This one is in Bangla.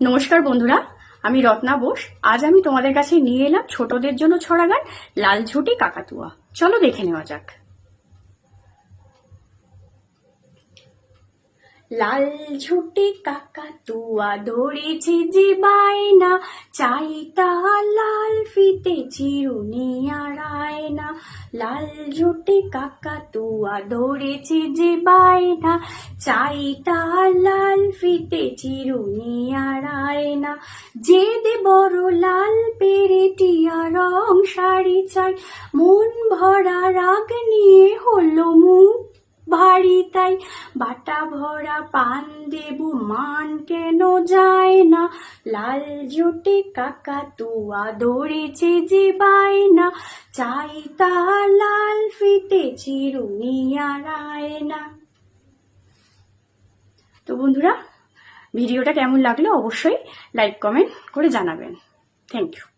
নমস্কার বন্ধুরা, আমি রত্না বোস। আজ আমি তোমাদের কাছে নিয়ে এলাম ছোটদের জন্য ছড়া গান লাল ঝুটি কাকাতুয়া। চলো দেখে নেওয়া যাক। লাল ঝুটি কাকাতুয়া ধরেছে যে বায়না চাইটা লাল ফিতে চিরুনি আর আয়না। লাল ঝুটি কাকাতুয়া ধরেছে যে বায়না চাইটা লাল ফিতে চিরুনি যে দে বড় লাল পেরেটিয়া রং শাড়ি চাই, মন ভরা রাগ নিয়ে হলো মুখ ভারী তাই। বাটা ভরা পান দেবু মান কেন যায় না? লাল জুটে কাকা তুয়া ধরেছে যে বায়না, চাই তা লাল ফিতে চিরুনি আর না তো বন্ধুরা ভিডিওটা কেমন লাগল অবশ্যই লাইক কমেন্ট করে জানাবেন। Thank you